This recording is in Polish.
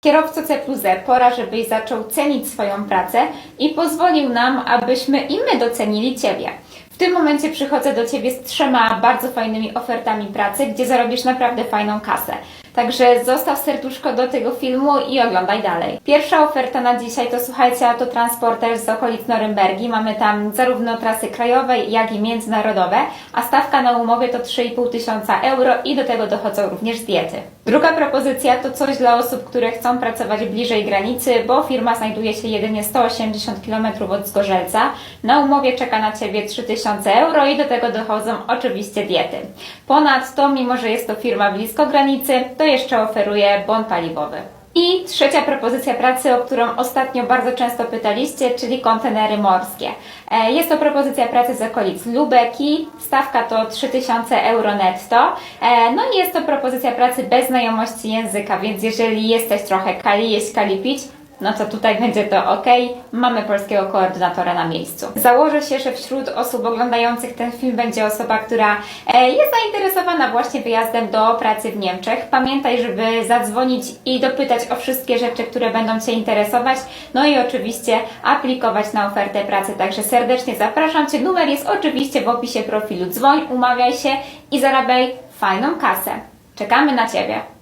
Kierowco C plus E, pora, żebyś zaczął cenić swoją pracę i pozwolił nam, abyśmy i my docenili Ciebie. W tym momencie przychodzę do Ciebie z trzema bardzo fajnymi ofertami pracy, gdzie zarobisz naprawdę fajną kasę. Także zostaw serduszko do tego filmu i oglądaj dalej. Pierwsza oferta na dzisiaj to słuchajcie, autotransporter z okolic Norymbergi. Mamy tam zarówno trasy krajowe, jak i międzynarodowe, a stawka na umowie to 3,5 tysiąca euro i do tego dochodzą również diety. Druga propozycja to coś dla osób, które chcą pracować bliżej granicy, bo firma znajduje się jedynie 180 km od Zgorzelca. Na umowie czeka na Ciebie 3000 euro i do tego dochodzą oczywiście diety. Ponadto, mimo że jest to firma blisko granicy, to jeszcze oferuje bon paliwowy. I trzecia propozycja pracy, o którą ostatnio bardzo często pytaliście, czyli kontenery morskie. E, Jest to propozycja pracy z okolic Lubeki, stawka to 3000 euro netto. E, No i jest to propozycja pracy bez znajomości języka, więc jeżeli jesteś trochę kali jeść, kali pić, no to tutaj będzie to ok. Mamy polskiego koordynatora na miejscu. Założę się, że wśród osób oglądających ten film będzie osoba, która e, jest zainteresowana właśnie wyjazdem do pracy w Niemczech. Pamiętaj, żeby zadzwonić i dopytać o wszystkie rzeczy, które będą Cię interesować. No i oczywiście aplikować na ofertę pracy. Także serdecznie zapraszam Cię. Numer jest oczywiście w opisie profilu. Dzwoń, umawiaj się i zarabiaj fajną kasę. Czekamy na Ciebie.